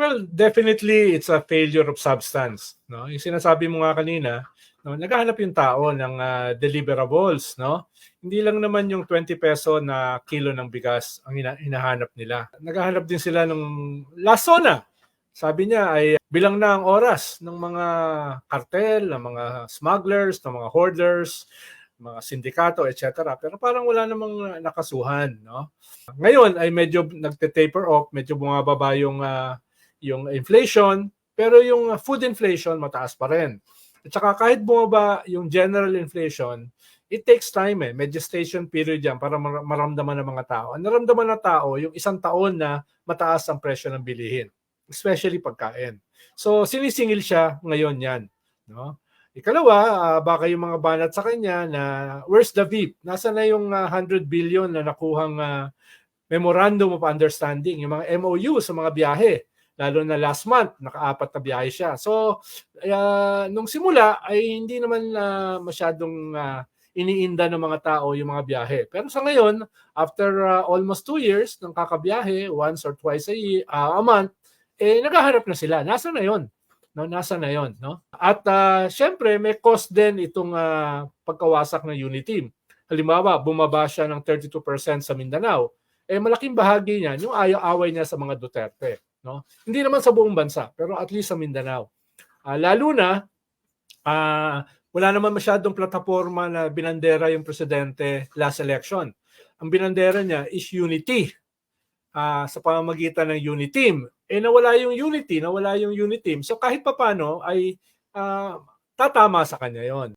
Well, definitely it's a failure of substance, no? Yung sinasabi mo nga kanina, no, naghahanap yung tao ng ah, deliverables, no? Hindi lang naman yung 20 peso na kilo ng bigas ang hina- hinahanap nila. Naghahanap din sila ng last zona. Sabi niya ay bilang na ang oras ng mga kartel, ng mga smugglers, ng mga hoarders, mga sindikato, etc. Pero parang wala namang nakasuhan, no? Ngayon ay medyo nagte-taper off, medyo bumababa yung ah, yung inflation, pero yung uh, food inflation mataas pa rin. At saka kahit bumaba yung general inflation, it takes time eh. May gestation period yan para mar- maramdaman ng mga tao. Ang naramdaman ng tao, yung isang taon na mataas ang presyo ng bilihin. Especially pagkain. So sinisingil siya ngayon yan. No? Ikalawa, ah, baka yung mga banat sa kanya na where's the VIP? Nasaan na yung ah, 100 billion na nakuhang ah, memorandum of understanding, yung mga MOU sa mga biyahe lalo na last month, nakaapat na biyahe siya. So, uh, nung simula ay hindi naman uh, masyadong uh, iniinda ng mga tao yung mga biyahe. Pero sa ngayon, after uh, almost two years ng kakabiyahe, once or twice a, year, uh, a month, eh naghahanap na sila. Nasa na yon? No, nasa na yon, no? At uh, syempre may cost din itong uh, pagkawasak ng unit team. Halimbawa, bumaba siya ng 32% sa Mindanao. Eh malaking bahagi niyan yung ayaw-away niya sa mga Duterte no? Hindi naman sa buong bansa, pero at least sa Mindanao. Ah, lalo na ah, wala naman masyadong plataforma na binandera yung presidente last election. Ang binandera niya is unity ah, sa pamamagitan ng unity team. Eh nawala yung unity, nawala yung unity team. So kahit papano ay ah, tatama sa kanya yon.